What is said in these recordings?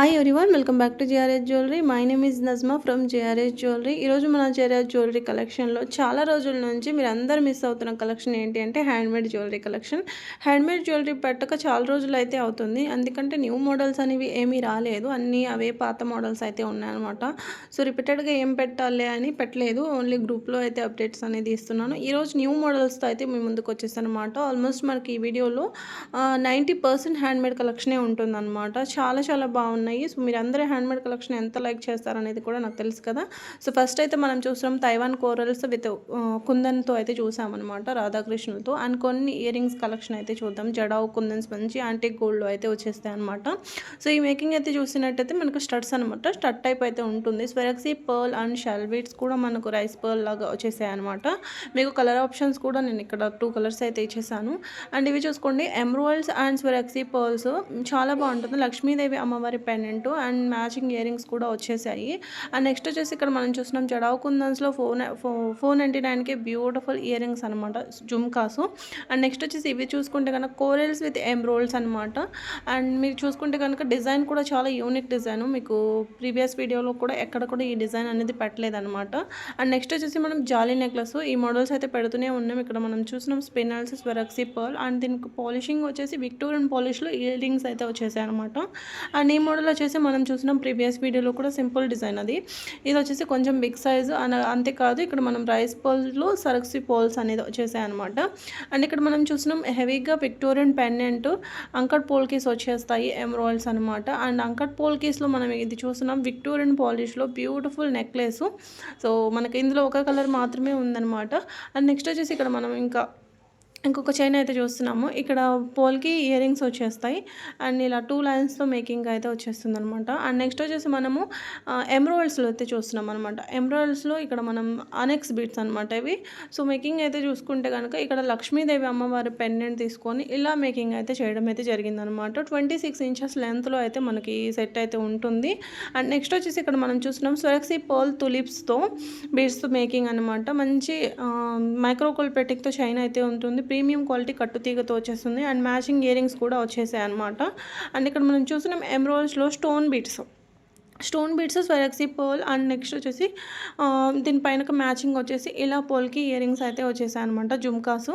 Hi everyone welcome back to JRS jewellery my name is Najma from JRS jewellery ఈరోజు మన JRS jewellery కలెక్షన్లో చాలా రోజుల నుంచి మీరు అందరు మిస్ అవుతున్న కలెక్షన్ ఏంటి అంటే handmade jewellery collection handmade jewellery పెట్టక చాలా రోజులు అయితే అవుతుంది. ఎందుకంటే న్యూ మోడల్స్ అనేవి ఏమీ రాలేదు. అన్నీ అవే పాత మోడల్స్ అయితే ఉన్నాయన్నమాట. సో రిపీటెడ్గా ఏం పెట్టాలి అని పెట్టలేదు. ఓన్లీ గ్రూప్లో అయితే అప్డేట్స్ అనేది ఇస్తున్నాను. ఈరోజు న్యూ మోడల్స్తో అయితే మీ ముందుకు వచ్చేసానమాట అనమాట ఆల్మోస్ట్ మనకి ఈ వీడియోలో నైంటీ పర్సెంట్ హ్యాండ్మేడ్ కలెక్షనే ఉంటుందన్నమాట. చాలా చాలా బాగున్నాయి. ఉన్నాయి. సో మీరు అందరూ హ్యాండ్మేడ్ కలెక్షన్ ఎంత లైక్ చేస్తారనేది కూడా నాకు తెలుసు కదా. సో ఫస్ట్ అయితే మనం చూసాం తైవాన్ కోరల్స్ విత్ కుందన్తో అయితే చూసామన్నమాట రాధాకృష్ణులతో. అండ్ కొన్ని ఇయర్ రింగ్స్ కలెక్షన్ అయితే చూద్దాం. జడావు కుందన్స్ మంచి యాంటిక్ గోల్డ్లో అయితే వచ్చేస్తాయి అనమాట సో ఈ మేకింగ్ అయితే చూసినట్టయితే మనకు స్టడ్స్ అనమాట స్టడ్ టైప్ అయితే ఉంటుంది. స్వెరక్సీ పర్ల్ అండ్ షెల్బీట్స్ కూడా మనకు రైస్ పర్ల్ లాగా వచ్చేసాయి అనమాట మీకు కలర్ ఆప్షన్స్ కూడా నేను ఇక్కడ టూ కలర్స్ అయితే ఇచ్చేసాను. అండ్ ఇవి చూసుకోండి ఎమ్రాయిల్స్ అండ్ స్వెరక్సీ పర్ల్స్. చాలా బాగుంటుంది. లక్ష్మీదేవి అమ్మవారి pendant and matching earrings కూడా వచ్చేసాయి. అండ్ నెక్స్ట్ వచ్చేసి ఇక్కడ మనం చూస్తున్నాం జడావు కుందన్స్లో ఫోర్ ఫోర్ నైంటీ నైన్కి బ్యూటిఫుల్ ఇయర్ రింగ్స్ అనమాట జుమ్కాసు. అండ్ నెక్స్ట్ వచ్చేసి ఇవి చూసుకుంటే కనుక కోరల్స్ విత్ ఎంబ్రోల్స్ అనమాట అండ్ మీరు చూసుకుంటే కనుక డిజైన్ కూడా చాలా యూనిక్ డిజైన్. మీకు ప్రీవియస్ వీడియోలో కూడా ఎక్కడ కూడా ఈ డిజైన్ అనేది పెట్టలేదన్నమాట. అండ్ నెక్స్ట్ వచ్చేసి మనం జాలీ నెక్లెస్ ఈ మోడల్స్ అయితే పెడుతూనే ఉన్నాం. ఇక్కడ మనం చూసినాం స్పినల్స్ స్వెరక్సీ పర్ల్ అండ్ దీనికి పాలిషింగ్ వచ్చేసి విక్టోరియన్ పాలిష్లో ఇయర్ రింగ్స్ అయితే వచ్చేసాయి అనమాట అండ్ ఈ మోడల్ వచ్చేసి మనం చూసినాం ప్రీవియస్ వీడియోలో కూడా సింపుల్ డిజైన్ అది. ఇది వచ్చేసి కొంచెం బిగ్ సైజ్ అంతేకాదు ఇక్కడ మనం రైస్ పోల్స్లో సరక్సీ పోల్స్ అనేది వచ్చేసాయన్నమాట. అండ్ ఇక్కడ మనం చూసినాం హెవీగా Victorian pendant uncut polkis వచ్చేస్తాయి ఎమరాయిల్స్ అనమాట అండ్ అంకట్ పోల్ కేస్లో మనం ఇది చూస్తున్నాం విక్టోరియన్ పాలిష్లో బ్యూటిఫుల్ నెక్లెస్. సో మనకి ఇందులో ఒక కలర్ మాత్రమే ఉందన్నమాట. అండ్ నెక్స్ట్ వచ్చేసి ఇక్కడ మనం ఇంకా ఇంకొక చైన్ అయితే చూస్తున్నాము. ఇక్కడ పోల్కి ఇయర్ రింగ్స్ వచ్చేస్తాయి. అండ్ ఇలా టూ లైన్స్తో మేకింగ్ అయితే వచ్చేస్తుంది అనమాట అండ్ నెక్స్ట్ వచ్చేసి మనము ఎంబ్రాయిడ్స్లో అయితే చూస్తున్నాం అనమాట ఎంబ్రాయిడ్స్లో ఇక్కడ మనం అనెక్స్ బీట్స్ అనమాట ఇవి. సో మేకింగ్ అయితే చూసుకుంటే కనుక ఇక్కడ లక్ష్మీదేవి అమ్మవారి పెండెంట్ తీసుకొని ఇలా మేకింగ్ అయితే చేయడం అయితే జరిగిందనమాట ట్వంటీ సిక్స్ ఇంచెస్ లెంత్లో అయితే మనకి సెట్ అయితే ఉంటుంది. అండ్ నెక్స్ట్ వచ్చేసి ఇక్కడ మనం చూస్తున్నాం స్వరక్సీ పర్ల్ తులిప్స్తో బీట్స్ మేకింగ్ అనమాట మంచి మైక్రోకోల్ పెటిక్తో చైన్ అయితే ఉంటుంది. ప్రీమియం క్వాలిటీ కట్టుతీగతో వచ్చేస్తుంది అండ్ మ్యాచింగ్ ఇయరింగ్స్ కూడా వచ్చేసాయి అనమాట అండ్ ఇక్కడ మనం చూసినాం ఎమ్రోల్స్లో stone beads. Stone beads Swarovski pole and next వచ్చేసి దీనిపైన మ్యాచింగ్ వచ్చేసి ఇలా పోల్కి ఇయర్ రింగ్స్ అయితే వచ్చేసాయి అనమాట జుమ్కాసు.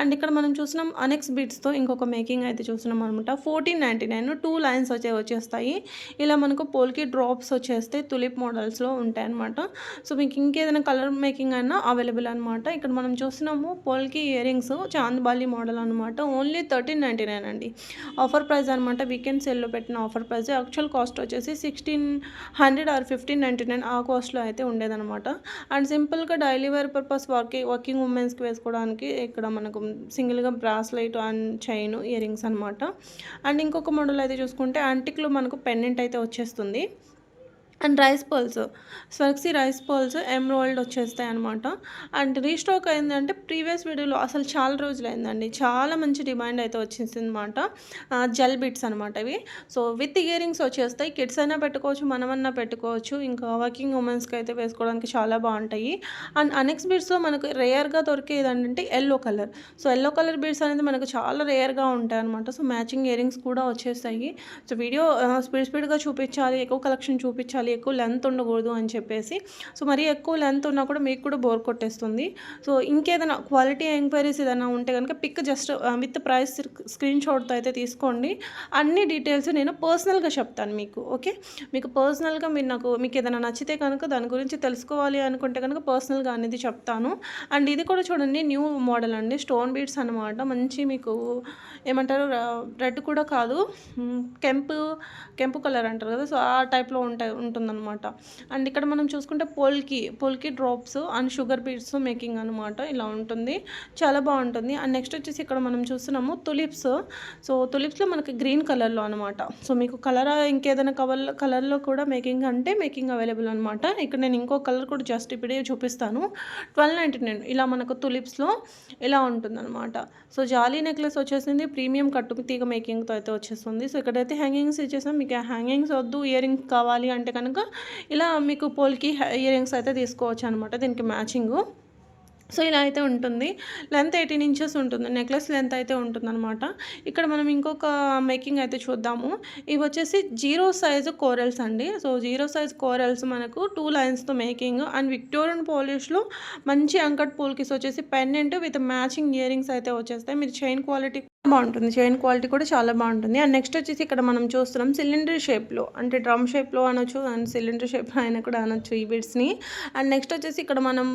అండ్ ఇక్కడ మనం చూసినాం అనెక్స్ బీడ్స్తో ఇంకొక మేకింగ్ అయితే చూసినాం అనమాట fourteen ninety nine two lines వచ్చే వచ్చేస్తాయి. ఇలా మనకు పోల్కి డ్రాప్స్ వచ్చేస్తే తులిప్ మోడల్స్లో ఉంటాయి అనమాట సో మీకు ఇంకేదైనా కలర్ మేకింగ్ అయినా అవైలబుల్ అనమాట ఇక్కడ మనం చూస్తున్నాము polki earrings chandbali model అనమాట ఓన్లీ థర్టీన్ నైంటీ నైన్ అండి. ఆఫర్ ప్రైస్ అనమాట వీకెండ్ సేల్లో పెట్టిన ఆఫర్ ప్రైస్. యాక్చువల్ కాస్ట్ వచ్చేసి sixteen hundred or fifteen ninety nine ఆ కాస్ట్లో అయితే ఉండేదన్నమాట. అండ్ సింపుల్గా daily wear purpose working working ఉమెన్స్కి వేసుకోవడానికి ఇక్కడ మనకు సింగిల్గా bracelet and chain ear rings అనమాట అండ్ ఇంకొక మోడల్ అయితే చూసుకుంటే యాంటిక్లో మనకు పెండెంట్ అయితే వచ్చేస్తుంది. And rice pearls Swarovski rice pearls emerald వచ్చేస్తాయి అనమాట అండ్ రీస్టాక్ అయిందంటే ప్రీవియస్ వీడియోలో అసలు చాలా రోజులు అయిందండి చాలా మంచి డిమాండ్ అయితే వచ్చేసింది అనమాట జెల్ బిట్స్ అనమాట ఇవి. సో విత్ ఇయరింగ్స్ వచ్చేస్తాయి. కిడ్స్ అయినా పెట్టుకోవచ్చు మనమన్నా పెట్టుకోవచ్చు. ఇంకా వర్కింగ్ ఉమెన్స్కి అయితే వేసుకోవడానికి చాలా బాగుంటాయి. అండ్ అనెక్స్ బీడ్స్లో మనకు రేయర్గా దొరికేది ఏంటంటే yellow colour. So yellow colour beads అనేది మనకు చాలా రేయర్గా ఉంటాయి అనమాట సో మ్యాచింగ్ ఇయరింగ్స్ కూడా వచ్చేస్తాయి. సో వీడియో స్పీడ్ స్పీడ్గా చూపించాలి ఎక్కువ కలెక్షన్ చూపించాలి ఉండాలి ఎక్కువ లెంత్ ఉండకూడదు అని చెప్పేసి. సో మరీ ఎక్కువ లెంత్ ఉన్నా కూడా మీకు కూడా బోర్ కొట్టేస్తుంది. సో ఇంకేదైనా క్వాలిటీ ఎంక్వైరీస్ ఏదైనా ఉంటే కనుక పిక్ జస్ట్ విత్ ప్రైస్ స్క్రీన్ షాట్తో అయితే తీసుకోండి. అన్ని డీటెయిల్స్ నేను పర్సనల్గా చెప్తాను మీకు ఓకే మీకు పర్సనల్గా మీరు నాకు మీకు ఏదైనా నచ్చితే కనుక దాని గురించి తెలుసుకోవాలి అనుకుంటే కనుక పర్సనల్గా అనేది చెప్తాను. అండ్ ఇది కూడా చూడండి న్యూ మోడల్ అండి. స్టోన్ బీడ్స్ అనమాట మంచి మీకు ఏమంటారు రెడ్ కూడా కాదు. కెంపు కెంపు కలర్ అంటారు కదా. సో ఆ టైప్లో ఉంటాయి ఉంటుంది ఉంటుందన్నమాట. అండ్ ఇక్కడ మనం చూసుకుంటే polki polki drops and sugar beads making అనమాట ఇలా ఉంటుంది. చాలా బాగుంటుంది. అండ్ నెక్స్ట్ వచ్చేసి ఇక్కడ మనం చూస్తున్నాము తులిప్స్ సో తులిప్స్లో మనకి గ్రీన్ కలర్లో అనమాట సో మీకు కలర్ ఇంకేదైనా కవర్ కలర్లో కూడా మేకింగ్ అంటే మేకింగ్ అవైలబుల్ అనమాట ఇక్కడ నేను ఇంకో కలర్ కూడా జస్ట్ ఇప్పుడే చూపిస్తాను. ట్వెల్వ్ నైంటీ నైన్ ఇలా మనకు తులిప్స్లో ఇలా ఉంటుందన్నమాట. సో జాలీ నెక్లెస్ వచ్చేసింది. ప్రీమియం కట్టు తీగ మేకింగ్తో అయితే వచ్చేస్తుంది. సో ఇక్కడైతే హ్యాంగింగ్స్ ఇచ్చేసాం. మీకు హ్యాంగింగ్స్ వద్దు ఇయర్ రింగ్స్ కావాలి అంటే కనుక ఇలా మీకు పోల్కి ఇయర్ రింగ్స్ అయితే తీసుకోవచ్చు అనమాట దీనికి మ్యాచింగు సో ఇలా అయితే ఉంటుంది. లెంత్ ఎయిటీన్ ఇంచెస్ ఉంటుంది. నెక్లెస్ లెంత్ అయితే ఉంటుందన్నమాట. ఇక్కడ మనం ఇంకొక మేకింగ్ అయితే చూద్దాము. ఇవి వచ్చేసి జీరో సైజు కోరల్స్ అండి. సో జీరో సైజ్ కోరల్స్ మనకు టూ లైన్స్తో మేకింగ్ అండ్ విక్టోరియన్ పోలిష్లో మంచి అంకట్ పూల్కిస్ వచ్చేసి pendant with matching earrings అయితే వచ్చేస్తాయి. మీరు చైన్ క్వాలిటీ బాగుంటుంది. చైన్ క్వాలిటీ కూడా చాలా బాగుంటుంది. అండ్ నెక్స్ట్ వచ్చేసి ఇక్కడ మనం చూస్తున్నాం సిలిండర్ షేప్లో. అంటే డ్రమ్ షేప్లో అనొచ్చు అండ్ సిలిండర్ షేప్లో అయినా కూడా అనొచ్చు ఈ బిడ్స్ని అండ్ నెక్స్ట్ వచ్చేసి ఇక్కడ మనం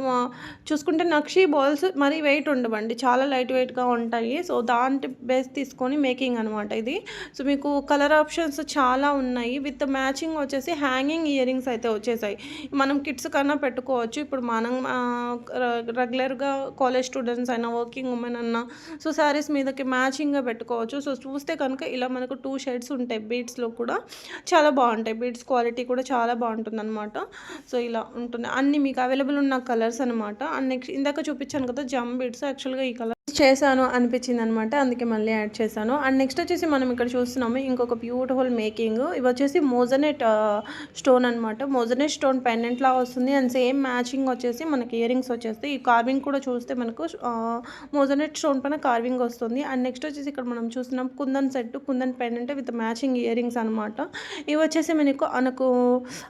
చూసుకుంటే నక్షీ బాల్స్ మరీ వెయిట్ ఉండవండి. చాలా లైట్ వెయిట్గా ఉంటాయి. సో దాంట్ బేస్ తీసుకొని మేకింగ్ అనమాట ఇది. సో మీకు కలర్ ఆప్షన్స్ చాలా ఉన్నాయి. విత్ మ్యాచింగ్ వచ్చేసి హ్యాంగింగ్ ఇయర్ రింగ్స్ అయితే వచ్చేసాయి. మనం కిడ్స్ కన్నా పెట్టుకోవచ్చు. ఇప్పుడు మనం రెగ్యులర్గా కాలేజ్ స్టూడెంట్స్ అయినా వర్కింగ్ ఉమెన్ అన్నా సో శారీస్ మీదకి మ్యాచ్ మ్యాచింగ్గా పెట్టుకోవచ్చు. సో చూస్తే కనుక ఇలా మనకు టూ షేడ్స్ ఉంటాయి. బీడ్స్లో కూడా చాలా బాగుంటాయి. బీడ్స్ క్వాలిటీ కూడా చాలా బాగుంటుంది అనమాట సో ఇలా ఉంటుంది. అన్ని మీకు అవైలబుల్ ఉన్న కలర్స్ అనమాట అండ్ నెక్స్ట్ ఇందాక చూపించాను కదా జమ్ బీడ్స్ యాక్చువల్గా ఈ కలర్ చేశాను అనిపించింది అనమాట అందుకే మళ్ళీ యాడ్ చేశాను. అండ్ నెక్స్ట్ వచ్చేసి మనం ఇక్కడ చూస్తున్నాము ఇంకొక బ్యూటిఫుల్ మేకింగ్ ఇవి వచ్చేసి మోజనెట్ స్టోన్ అనమాట మోజనెట్ స్టోన్ పెండెంట్ లాగా వస్తుంది. అండ్ సేమ్ మ్యాచింగ్ వచ్చేసి మనకి ఇయర్ రింగ్స్ వచ్చేస్తాయి. ఈ కార్వింగ్ కూడా చూస్తే మనకు మోజనెట్ స్టోన్ పైన కార్వింగ్ వస్తుంది. అండ్ నెక్స్ట్ వచ్చేసి ఇక్కడ మనం చూస్తున్నాం kundan set kundan pendant with matching earrings అనమాట ఇవి వచ్చేసి మనకు మనకు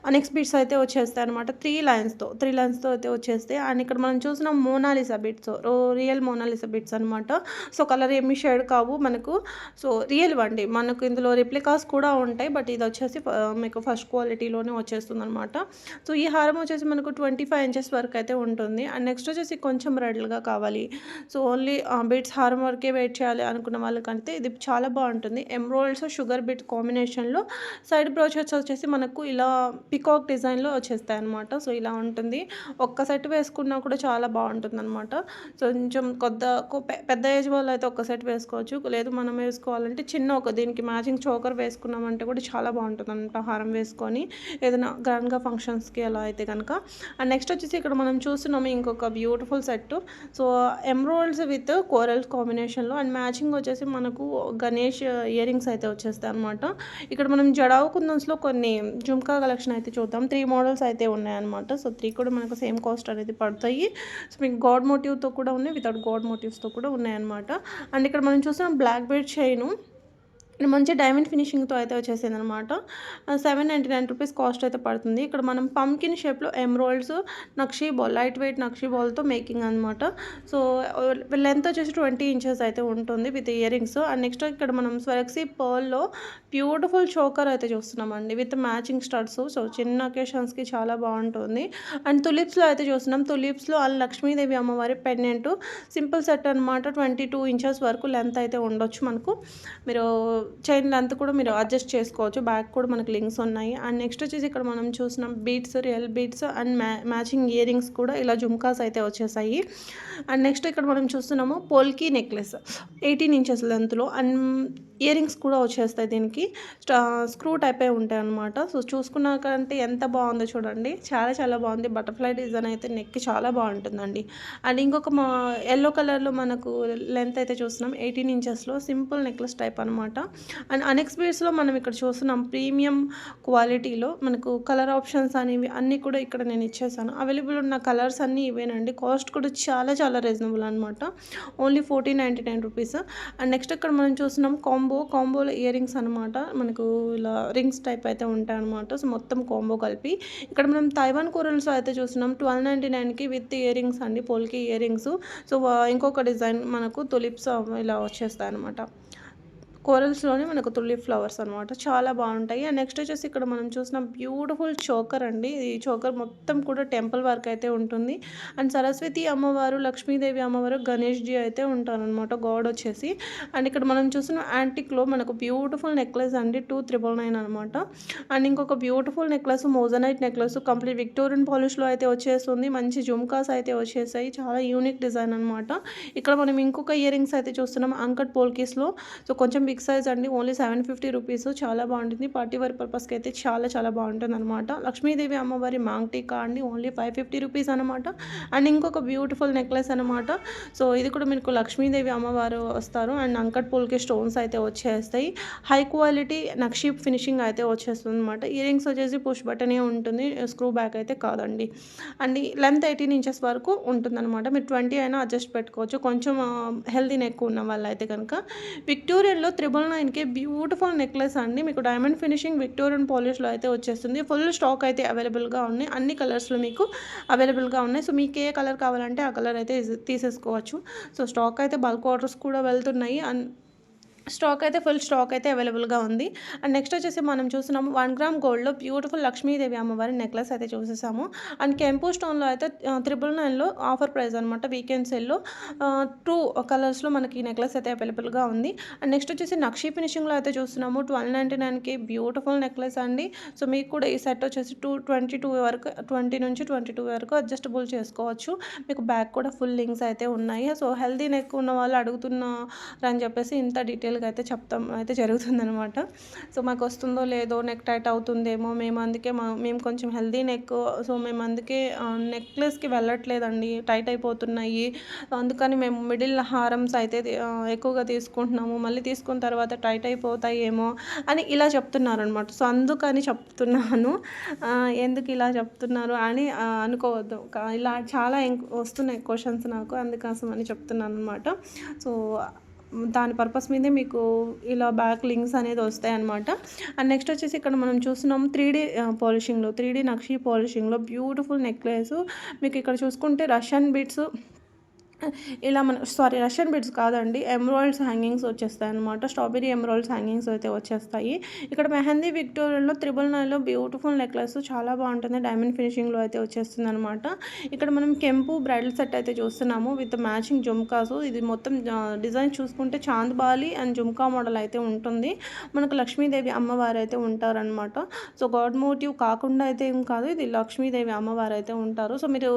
అనెక్స్ బీట్స్ అయితే వచ్చేస్తాయి అనమాట త్రీ లైన్స్తో త్రీ లైన్స్తో అయితే వచ్చేస్తాయి. అండ్ ఇక్కడ మనం చూసిన Mona Lisa bits. Real Mona Lisa bits అనమాట సో కలర్ ఏమి షేడ్ కావు మనకు. సో రియల్ అండి. మనకు ఇందులో రిప్లికాస్ కూడా ఉంటాయి. బట్ ఇది వచ్చేసి మీకు ఫస్ట్ క్వాలిటీలోనే వచ్చేస్తుంది అనమాట సో ఈ హారం వచ్చేసి మనకు ట్వంటీ ఫైవ్ ఇంచెస్ వరకు అయితే ఉంటుంది. అండ్ నెక్స్ట్ వచ్చేసి కొంచెం రెడల్గా కావాలి. సో ఓన్లీ బీట్స్ హారం వరకే వెయిట్ చేయాలి అనుకున్న వాళ్ళకంటే ఇది చాలా బాగుంటుంది. ఎమ్రోల్డ్స్ షుగర్ బీట్ కాంబినేషన్లో సైడ్ బ్రోచెస్ వచ్చేసి మనకు ఇలా పికాక్ డిజైన్లో వచ్చేస్తాయి అనమాట సో ఇలా ఉంటుంది. ఒక్క సెట్ వేసుకున్నా కూడా చాలా బాగుంటుంది అనమాట సో కొంచెం కొద్ద పెద్ద ఏజ్ వాళ్ళు అయితే ఒక సెట్ వేసుకోవచ్చు. లేదు మనం వేసుకోవాలంటే చిన్న ఒక దీనికి మ్యాచింగ్ చోకర్ వేసుకున్నామంటే కూడా చాలా బాగుంటుంది అనమాట హారం వేసుకొని. ఏదైనా గ్రాండ్గా ఫంక్షన్స్కి అలా అయితే కనుక అండ్ నెక్స్ట్ వచ్చేసి ఇక్కడ మనం చూస్తున్నాము ఇంకొక beautiful set so emeralds with corals కాంబినేషన్లో అండ్ మ్యాచింగ్ వచ్చేసి మనకు గణేష్ ఇయర్ రింగ్స్ అయితే వచ్చేస్తాయి అనమాట ఇక్కడ మనం జడావు కుందన్స్లో కొన్ని జుమ్కా కలెక్షన్ అయితే చూద్దాం. త్రీ మోడల్స్ అయితే ఉన్నాయన్నమాట. సో త్రీ కూడా మనకు సేమ్ కాస్ట్ అనేది పడతాయి. సో మీకు గాడ్ మోటివ్తో కూడా ఉన్నాయి. వితౌట్ గాడ్ మోటివ్స్తో కూడా ఉన్నాయన్నమాట. అండ్ ఇక్కడ మనం చూస్తున్నాం బ్లాక్ బెడ్ చైను మంచి డైమండ్ ఫినిషింగ్తో అయితే వచ్చేసింది అనమాట seven ninety nine rupees cost అయితే పడుతుంది. ఇక్కడ మనం పంకిన్ షేప్లో emeralds nakshi ball light weight nakshi బాల్తో మేకింగ్ అనమాట సో లెంత్ వచ్చేసి ట్వంటీ ఇంచెస్ అయితే ఉంటుంది విత్ ఇయరింగ్స్ అండ్ నెక్స్ట్ ఇక్కడ మనం స్వరక్సీ పర్ల్లో బ్యూటిఫుల్ చోకర్ అయితే చూస్తున్నామండి విత్ మ్యాచింగ్ స్టడ్స్ సో చిన్న అకేషన్స్కి చాలా బాగుంటుంది. అండ్ తులిప్స్లో అయితే చూస్తున్నాం. తులిప్స్లో అల్ లక్ష్మీదేవి అమ్మవారి పెన్నెంటు సింపుల్ సెట్ అనమాట ట్వంటీ టూ ఇంచెస్ వరకు లెంత్ అయితే ఉండొచ్చు మనకు. మీరు చైన్ లెంత్ కూడా మీరు అడ్జస్ట్ చేసుకోవచ్చు. బ్యాక్ కూడా మనకు లింక్స్ ఉన్నాయి. అండ్ నెక్స్ట్ వచ్చేసి ఇక్కడ మనం చూసిన బీట్స్ రియల్ బీట్స్ అండ్ మ్యా మ్యాచింగ్ ఇయర్ రింగ్స్ కూడా ఇలా జుమ్కాస్ అయితే వచ్చేసాయి. అండ్ నెక్స్ట్ ఇక్కడ మనం చూస్తున్నాము పోల్కీ నెక్లెస్ ఎయిటీన్ ఇంచెస్ లెంత్లో అండ్ ఇయర్ రింగ్స్ కూడా వచ్చేస్తాయి దీనికి. స్క్రూ టైప్ అయి ఉంటాయి అనమాట సో చూసుకున్నాకంటే ఎంత బాగుందో చూడండి. చాలా చాలా బాగుంది. బటర్ఫ్లై డిజైన్ అయితే నెక్కి చాలా బాగుంటుందండి. అండ్ ఇంకొక మా ఎల్లో కలర్లో మనకు లెంత్ అయితే చూస్తున్నాం. ఎయిటీన్ ఇంచెస్లో సింపుల్ నెక్లెస్ టైప్ అనమాట అండ్ అనెక్స్ బీడ్స్లో మనం ఇక్కడ చూస్తున్నాం ప్రీమియం క్వాలిటీలో మనకు కలర్ ఆప్షన్స్ అనేవి అన్నీ కూడా ఇక్కడ నేను ఇచ్చేసాను. అవైలబుల్ ఉన్న కలర్స్ అన్నీ ఇవేనండి. కాస్ట్ కూడా చాలా చాలా రీజనబుల్ అనమాట only fourteen ninety nine rupees. And next ఇక్కడ మనం చూస్తున్నాం కాంబో కాంబోలో ఇయర్ రింగ్స్ అనమాట మనకు ఇలా రింగ్స్ టైప్ అయితే ఉంటాయి అనమాట సో మొత్తం కాంబో కలిపి ఇక్కడ మనం తైవాన్ కూరల్స్ అయితే చూస్తున్నాం. ట్వెల్వ్ నైంటీ నైన్కి విత్ ఇయర్ రింగ్స్ అండి. పోల్కి ఇయర్ రింగ్స్ సో ఇంకొక డిజైన్ మనకు తులిప్స్ ఇలా వచ్చేస్తాయి అనమాట కోరల్స్లోనే మనకు తుల్లి ఫ్లవర్స్ అనమాట చాలా బాగుంటాయి. అండ్ నెక్స్ట్ వచ్చేసి ఇక్కడ మనం చూసిన బ్యూటిఫుల్ చోకర్ అండి. ఈ చోకర్ మొత్తం కూడా టెంపుల్ వర్క్ అయితే ఉంటుంది. అండ్ సరస్వతి అమ్మవారు లక్ష్మీదేవి అమ్మవారు గణేష్జీ అయితే ఉంటారనమాట గాడ్ వచ్చేసి. అండ్ ఇక్కడ మనం చూసిన యాంటిక్లో మనకు బ్యూటిఫుల్ నెక్లెస్ అండి టూ త్రిబుల్ నైన్ అనమాట అండ్ ఇంకొక beautiful necklace moissanite necklace complete Victorian పాలిష్లో అయితే వచ్చేస్తుంది. మంచి జుమ్కాస్ అయితే వచ్చేసాయి. చాలా యూనిక్ డిజైన్ అనమాట ఇక్కడ మనం ఇంకొక ఇయర్ రింగ్స్ అయితే చూస్తున్నాం. అంకట్ పోల్కీస్లో. సో కొంచెం బిగ్ సైజ్ అండి. Only seven fifty rupees. చాలా బాగుంటుంది. పార్టీ వేర్ పర్పస్కి అయితే చాలా చాలా బాగుంటుంది అనమాట లక్ష్మీదేవి అమ్మవారి మాంగ్ టీకా అండి. ఓన్లీ ఫైవ్ ఫిఫ్టీ రూపీస్ అనమాట అండ్ ఇంకొక బ్యూటిఫుల్ నెక్లెస్ అనమాట సో ఇది కూడా మీకు లక్ష్మీదేవి అమ్మవారు వస్తారు. అండ్ అంకట్ పూల్కి స్టోన్స్ అయితే వచ్చేస్తాయి. హై క్వాలిటీ నక్షీప్ ఫినిషింగ్ అయితే వచ్చేస్తుంది అనమాట ఇయర్ రింగ్స్ వచ్చేసి పుష్ బటనే ఉంటుంది. స్క్రూ బ్యాక్ అయితే కాదండి. అండ్ లెంత్ ఎయిటీన్ ఇంచెస్ వరకు ఉంటుందన్నమాట మీరు ట్వంటీ అయినా అడ్జస్ట్ పెట్టుకోవచ్చు. కొంచెం హెల్దీ నెక్ ఉన్న వాళ్ళు అయితే కనుక. విక్టోరియన్లో త్రిబుల్ నైన్కే బ్యూటిఫుల్ నెక్లెస్ అండి. మీకు డైమండ్ ఫినిషింగ్ విక్టోరియన్ పాలిష్లో అయితే వచ్చేస్తుంది. ఫుల్ స్టాక్ అయితే అవైలబుల్గా ఉన్నాయి. అన్ని కలర్స్లో మీకు అవైలబుల్గా ఉన్నాయి. సో మీకు ఏ కలర్ కావాలంటే ఆ కలర్ అయితే తీసేసుకోవచ్చు. సో స్టాక్ అయితే బల్క్ ఆర్డర్స్ కూడా వెళ్తున్నాయి. అండ్ స్టాక్ అయితే ఫుల్ స్టాక్ అయితే అవైలబుల్గా ఉంది. అండ్ నెక్స్ట్ వచ్చేసి మనం చూస్తున్నాము వన్ గ్రామ్ గోల్డ్లో బ్యూటిఫుల్ లక్ష్మీదేవి అమ్మవారి నెక్లెస్ అయితే చూసేసాము. అండ్ కెంపు స్టోన్లో అయితే త్రిబుల్ నైన్లో ఆఫర్ ప్రైస్ అనమాట వీకెండ్ సెల్లో టూ కలర్స్లో మనకి నెక్లెస్ అయితే అవైలబుల్గా ఉంది. అండ్ నెక్స్ట్ వచ్చేసి నక్షి ఫినిషింగ్లో అయితే చూస్తున్నాము. ట్వెల్వ్ నైంటీ నైన్కి బ్యూటిఫుల్ నెక్లెస్ అండి. సో మీకు కూడా ఈ సెట్ వచ్చేసి టూ ట్వంటీ టూ వరకు ట్వంటీ నుంచి ట్వంటీ టూ వరకు అడ్జస్టబుల్ చేసుకోవచ్చు. మీకు బ్యాక్ కూడా ఫుల్ లింక్స్ అయితే ఉన్నాయి. సో హెల్దీ నెక్ ఉన్న వాళ్ళు అడుగుతున్నారని చెప్పేసి ఇంత డీటెయిల్ డీటెయిల్గా అయితే చెప్తాం అయితే జరుగుతుందనమాట సో మాకు వస్తుందో లేదో నెక్ టైట్ అవుతుందేమో మేము అందుకే మా మేము కొంచెం హెల్దీ నెక్ సో మేము అందుకే నెక్లెస్కి వెళ్ళట్లేదండి టైట్ అయిపోతున్నాయి. అందుకని మేము మిడిల్ హారమ్స్ అయితే ఎక్కువగా తీసుకుంటున్నాము మళ్ళీ తీసుకున్న తర్వాత టైట్ అయిపోతాయేమో అని ఇలా చెప్తున్నారు అనమాట సో అందుకని చెప్తున్నాను. ఎందుకు ఇలా చెప్తున్నారు అని అనుకోవద్దు. ఇలా చాలా వస్తున్నాయి క్వశ్చన్స్ నాకు అందుకోసం అని చెప్తున్నాను అనమాట సో దాని పర్పస్ మీదే మీకు ఇలా బ్యాక్ లింక్స్ అనేది వస్తాయి అనమాట అండ్ నెక్స్ట్ వచ్చేసి ఇక్కడ మనం చూస్తున్నాం త్రీ డీ పాలిషింగ్లో త్రీ డీ నక్షి పాలిషింగ్లో బ్యూటిఫుల్ నెక్లెస్. మీకు ఇక్కడ చూసుకుంటే రష్యన్ బీట్స్ ఇలా మన సారీ రష్యన్ బిడ్స్ కాదండి ఎమరాల్డ్స్ హ్యాంగింగ్స్ వచ్చేస్తాయి అనమాట స్ట్రాబెరీ ఎమరాల్డ్స్ హ్యాంగింగ్స్ అయితే వచ్చేస్తాయి. ఇక్కడ మెహందీ విక్టోరియాలో త్రిబుల్ నైన్లో బ్యూటిఫుల్ నెక్లెస్ చాలా బాగుంటుంది. డైమండ్ ఫినిషింగ్లో అయితే వచ్చేస్తుంది అనమాట ఇక్కడ మనం కెంపు బ్రైడల్ సెట్ అయితే చూస్తున్నాము విత్ మ్యాచింగ్ జుమ్కాస్. ఇది మొత్తం డిజైన్ చూసుకుంటే Chand Bali and jhumka model అయితే ఉంటుంది. మనకు లక్ష్మీదేవి అమ్మవారు అయితే ఉంటారనమాట సో గాడ్ మోటివ్ కాకుండా అయితే ఏం కాదు ఇది లక్ష్మీదేవి అమ్మవారు అయితే ఉంటారు. సో మీరు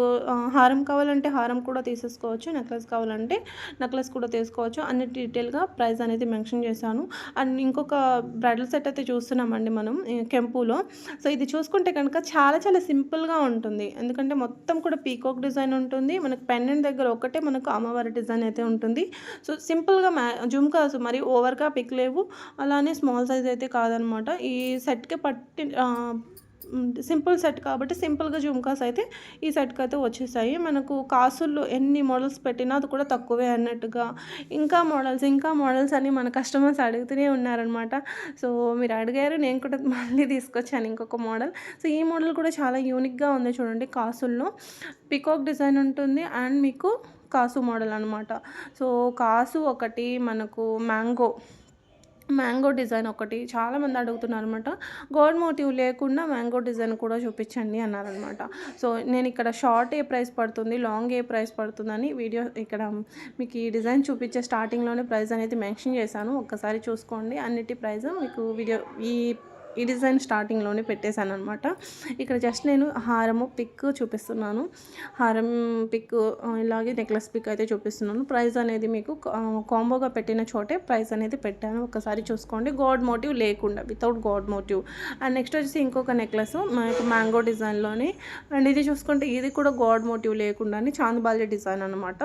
హారం కావాలంటే హారం కూడా తీసేసుకోవచ్చు. నెక్లెస్ కావాలంటే నెక్లెస్ కూడా తీసుకోవచ్చు. అన్ని డీటెయిల్గా ప్రైస్ అనేది మెన్షన్ చేశాను. అండ్ ఇంకొక బ్రైడల్ సెట్ అయితే చూస్తున్నామండి మనం కెంపులో. సో ఇది చూసుకుంటే కనుక చాలా చాలా సింపుల్గా ఉంటుంది. ఎందుకంటే మొత్తం కూడా పీకాక్ డిజైన్ ఉంటుంది. మనకు పెన్నెంట్ దగ్గర ఒకటే మనకు అమ్మవారి డిజైన్ అయితే ఉంటుంది. సో సింపుల్గా మ్యా జుమ్కాస్ మరి ఓవర్గా పిక్ లేవు. అలానే స్మాల్ సైజ్ అయితే కాదనమాట. ఈ సెట్కి పట్టి సింపుల్ సెట్ కాబట్టి సింపుల్గా జుమ్కాస్ అయితే ఈ సెట్కి అయితే వచ్చేసాయి. మనకు కాసుల్లో ఎన్ని మోడల్స్ పెట్టినా అది కూడా తక్కువే అన్నట్టుగా ఇంకా మోడల్స్ ఇంకా మోడల్స్ అని మన కస్టమర్స్ అడుగుతూనే ఉన్నారనమాట సో మీరు అడిగారు నేను కూడా మళ్ళీ తీసుకొచ్చాను ఇంకొక మోడల్. సో ఈ మోడల్ కూడా చాలా యూనిక్గా ఉంది చూడండి కాసుల్లో. పికాక్ డిజైన్ ఉంటుంది అండ్ మీకు కాసు మోడల్ అనమాట సో కాసు ఒకటి మనకు మ్యాంగో మ్యాంగో డిజైన్ ఒకటి. చాలామంది అడుగుతున్నారు అనమాట గోల్డ్ మోటివ్ లేకుండా మ్యాంగో డిజైన్ కూడా చూపించండి అన్నారనమాట సో నేను ఇక్కడ షార్ట్ ఏ ప్రైస్ పడుతుంది లాంగ్ ఏ ప్రైస్ పడుతుందని వీడియో ఇక్కడ మీకు ఈ డిజైన్ చూపించే స్టార్టింగ్లోనే ప్రైస్ అనేది మెన్షన్ చేశాను. ఒక్కసారి చూసుకోండి. అన్నిటి ప్రైస్ మీకు వీడియో ఈ ఈ డిజైన్ స్టార్టింగ్లోనే పెట్టేశాను అనమాట ఇక్కడ జస్ట్ నేను హారము పిక్ చూపిస్తున్నాను. హారం పిక్ ఇలాగే నెక్లెస్ పిక్ అయితే చూపిస్తున్నాను. ప్రైస్ అనేది మీకు కాంబోగా పెట్టిన చోటే ప్రైస్ అనేది పెట్టాను. ఒకసారి చూసుకోండి. గాడ్ మోటివ్ లేకుండా without god motive. And next వచ్చేసి ఇంకొక నెక్లెస్ మనకు మ్యాంగో డిజైన్లోని. అండ్ ఇది చూసుకుంటే ఇది కూడా గాడ్ మోటివ్ లేకుండానే చాందబాల్య డిజైన్ అనమాట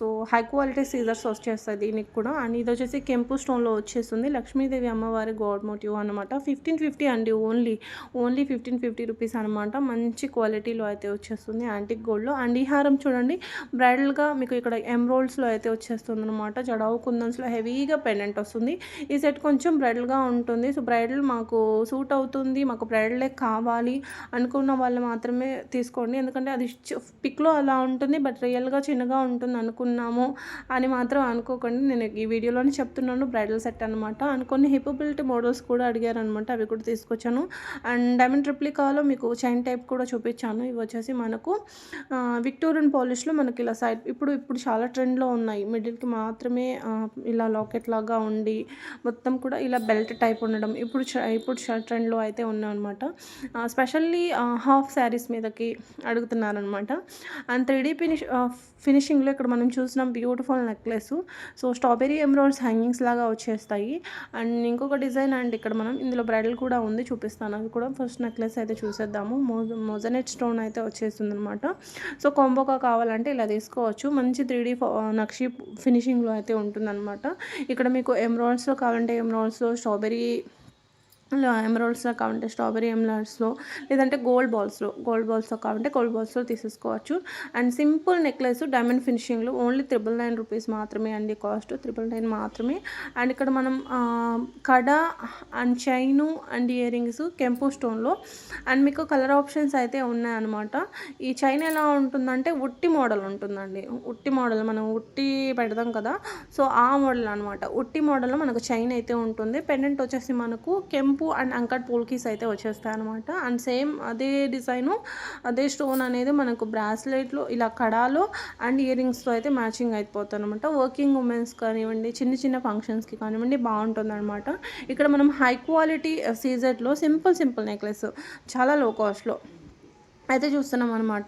సో హై క్వాలిటీ సీజర్స్ వచ్చేస్తుంది దీనికి కూడా. అండ్ ఇది వచ్చేసి కెంపు స్టోన్లో వచ్చేస్తుంది. లక్ష్మీదేవి అమ్మవారి గాడ్ మోటివ్ అనమాట ఫిఫ్టీన్ ఫిఫ్టీ అండి only only fifteen fifty rupees అనమాట మంచి క్వాలిటీలో అయితే వచ్చేస్తుంది యాంటిక్ గోల్డ్లో. అండ్ ఈ హారం చూడండి బ్రైడల్గా మీకు ఇక్కడ ఎమ్రోల్స్లో అయితే వచ్చేస్తుంది అనమాట జడావు కుందన్స్లో హెవీగా పెండెంట్ వస్తుంది. ఈ సెట్ కొంచెం బ్రైడల్గా ఉంటుంది. సో బ్రైడల్ మాకు సూట్ అవుతుంది మాకు బ్రైడలే కావాలి అనుకున్న వాళ్ళు మాత్రమే తీసుకోండి. ఎందుకంటే అది పిక్లో అలా ఉంటుంది బట్ రియల్గా చిన్నగా ఉంటుంది అనుకున్నాము అని మాత్రం అనుకోకండి. నేను ఈ వీడియోలోనే చెప్తున్నాను బ్రైడల్ సెట్ అనమాట అనుకుని హిపోబిలిటీ మోడల్స్ కూడా అడిగారనమాట అవి కూడా కూడా తీసుకొచ్చాను. అండ్ డైమండ్ ట్రిప్లికాలో మీకు చైన్ టైప్ కూడా చూపించాను. ఇవి వచ్చేసి మనకు విక్టోరియన్ పాలిష్లో మనకి ఇలా సైడ్ ఇప్పుడు ఇప్పుడు చాలా ట్రెండ్లో ఉన్నాయి. మిడిల్కి మాత్రమే ఇలా లాకెట్ లాగా ఉండి మొత్తం కూడా ఇలా బెల్ట్ టైప్ ఉండడం ఇప్పుడు చ- ఇప్పుడు ట్రెండ్లో అయితే ఉన్నాయి అనమాట స్పెషల్లీ హాఫ్ శారీస్ మీదకి అడుగుతున్నారనమాట అండ్ త్రీ డీ ఫినిష్ ఫినిషింగ్లో ఇక్కడ మనం చూసినాం beautiful necklace. So strawberry ఎంబ్రాయిడ్స్ hangings లాగా వచ్చేస్తాయి. అండ్ ఇంకొక డిజైన్ అండ్ ఇక్కడ మనం ఇందులో బ్రైడల్ కూడా ఉంది చూపిస్తాను. అది కూడా ఫస్ట్ నెక్లెస్ అయితే చూసేద్దాము. మోజ మోజనెట్ స్టోన్ అయితే వచ్చేస్తుంది అనమాట సో కొంబోకా కావాలంటే ఇలా తీసుకోవచ్చు. మంచి త్రీ డీ నక్షి ఫినిషింగ్లో అయితే ఉంటుందన్నమాట. ఇక్కడ మీకు ఎమ్రాయిడ్స్లో కావాలంటే ఎమ్రాయిడ్స్లో స్ట్రాబెరీ ఎమరాల్డ్స్లో కావాలంటే స్ట్రాబెరీ ఎమరాల్డ్స్లో లేదంటే గోల్డ్ బాల్స్లో గోల్డ్ బాల్స్లో కావాలంటే గోల్డ్ బాల్స్లో తీసేసుకోవచ్చు. అండ్ సింపుల్ నెక్లెస్ డైమండ్ ఫినిషింగ్లో ఓన్లీ త్రిబుల్ నైన్ రూపీస్ మాత్రమే అండి కాస్ట్ త్రిబుల్ నైన్ మాత్రమే. అండ్ ఇక్కడ మనం కడ and chain and earrings కెంపు స్టోన్లో. అండ్ మీకు కలర్ ఆప్షన్స్ అయితే ఉన్నాయన్నమాట. ఈ చైన్ ఎలా ఉంటుందంటే ఉట్టి మోడల్ ఉంటుందండి. ఉట్టి మోడల్ మనం ఉట్టి పెడదాం కదా. సో ఆ మోడల్ అనమాట ఉట్టి మోడల్లో మనకు చైన్ అయితే ఉంటుంది. పెండెంట్ వచ్చేసి మనకు కెంపు అండ్ అంకట్ పోల్కీస్ అయితే వచ్చేస్తాయి అనమాట అండ్ సేమ్ అదే డిజైను అదే స్టోన్ అనేది మనకు బ్రాస్లెట్లో ఇలా కడాలో అండ్ ఇయర్ రింగ్స్తో అయితే మ్యాచింగ్ అయిపోతుంది అనమాట వర్కింగ్ ఉమెన్స్ కానివ్వండి చిన్న చిన్న ఫంక్షన్స్కి కానివ్వండి బాగుంటుంది అనమాట ఇక్కడ మనం హై క్వాలిటీ సీజెట్లో సింపుల్ సింపుల్ నెక్లెస్ చాలా లో. కాస్ట్లో అయితే చూస్తున్నాం అనమాట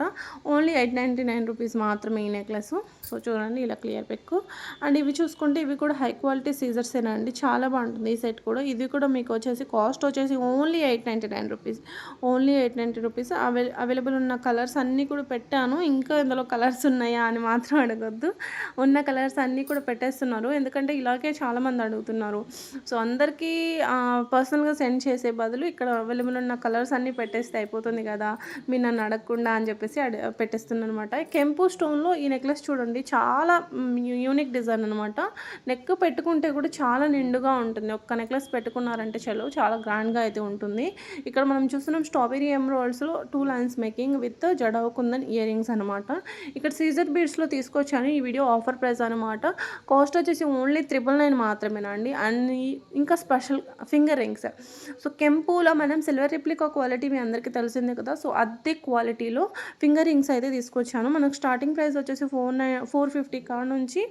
only eight ninety nine rupees మాత్రమే ఈ నెక్లెస్ సో చూడండి ఇలా క్లియర్ పెక్కు. అండ్ ఇవి చూసుకుంటే ఇవి కూడా హై క్వాలిటీ సీజర్సేనా అండి? చాలా బాగుంటుంది ఈ సెట్ కూడా. ఇది కూడా మీకు వచ్చేసి కాస్ట్ వచ్చేసి only eight ninety nine rupees only eight ninety rupees avail available ఉన్న కలర్స్ అన్నీ కూడా పెట్టాను. ఇంకా ఇందులో కలర్స్ ఉన్నాయా అని మాత్రం అడగొద్దు. ఉన్న కలర్స్ అన్నీ కూడా పెట్టేస్తున్నారు. ఎందుకంటే ఇలాగే చాలామంది అడుగుతున్నారు. సో అందరికీ పర్సనల్గా సెండ్ చేసే బదులు ఇక్కడ అవైలబుల్ ఉన్న కలర్స్ అన్నీ పెట్టేస్తే అయిపోతుంది కదా. మీ నన్ను అడగకుండా అని చెప్పేసి అడి పెట్టేస్తున్నాను అనమాట కెంపు స్టోన్లో ఈ నెక్లెస్ చూడండి చాలా యూనిక్ డిజైన్ అనమాట నెక్ పెట్టుకుంటే కూడా చాలా నిండుగా ఉంటుంది. ఒక్క నెక్లెస్ పెట్టుకున్నారంటే చలో చాలా గ్రాండ్గా అయితే ఉంటుంది. ఇక్కడ మనం చూస్తున్నాం స్ట్రాబెరీ ఎమరాల్డ్స్లో టూ లైన్స్ మేకింగ్ విత్ జడవకుందన్ ఇయర్ రింగ్స్ అనమాట ఇక్కడ సీజర్ బీడ్స్లో తీసుకొచ్చాను ఈ వీడియో ఆఫర్ ప్రైస్ అనమాట కాస్ట్ వచ్చేసి ఓన్లీ త్రిబుల్ నైన్ మాత్రమేనండి. అండ్ ఇంకా స్పెషల్ ఫింగర్ రింగ్స్. సో కెంపులో మనం సిల్వర్ రిప్లికా క్వాలిటీ మీ అందరికీ తెలిసిందే కదా. సో అది క్వాలిటీలో ఫింగర్ రింగ్స్ అయితే తీసుకొచ్చాను. మనకు స్టార్టింగ్ ప్రైస్ వచ్చేసి ఫోర్ నైన్ ఫోర్ ఫిఫ్టీ కాడ నుంచి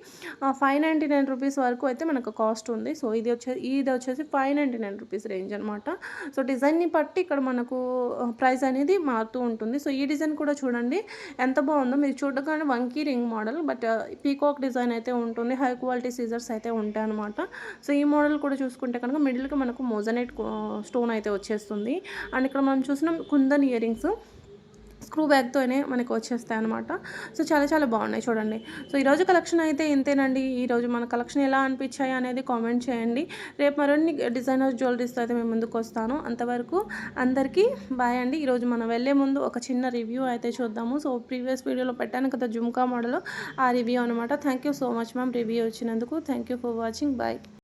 ఫైవ్ నైంటీ నైన్ రూపీస్ వరకు అయితే మనకు కాస్ట్ ఉంది. సో ఇది వచ్చే ఇది వచ్చేసి five ninety nine rupees range అనమాట సో డిజైన్ని బట్టి ఇక్కడ మనకు ప్రైస్ అనేది మారుతూ ఉంటుంది. సో ఈ డిజైన్ కూడా చూడండి ఎంత బాగుందో. మీరు చూడగానే వంకీ ring model but peacock design అయితే ఉంటుంది. హై క్వాలిటీ సీజర్స్ అయితే ఉంటాయి అనమాట సో ఈ మోడల్ కూడా చూసుకుంటే కనుక మిడిల్కి మనకు మోజనైట్ స్టోన్ అయితే వచ్చేస్తుంది. అండ్ ఇక్కడ మనం చూసిన కుందన్ ఇయర్ రింగ్స్. స్క్రూ బ్యాగ్తోనే మనకు వచ్చేస్తాయి అనమాట సో చాలా చాలా బాగున్నాయి చూడండి. సో ఈరోజు కలెక్షన్ అయితే ఇంతేనండి. ఈరోజు మన కలెక్షన్ ఎలా అనిపించాయి అనేది కామెంట్ చేయండి. రేపు మరిన్ని డిజైనర్ జ్యువెలరీస్తో అయితే మేము ముందుకు వస్తాను. అంతవరకు అందరికీ బాయ్ అండి. ఈరోజు మనం వెళ్ళే ముందు ఒక చిన్న రివ్యూ అయితే చూద్దాము. సో ప్రీవియస్ వీడియోలో పెట్టాను కదా జుమ్కా మోడల్. ఆ రివ్యూ అనమాట thank you so much ma'am. Review వచ్చినందుకు thank you for watching. Bye.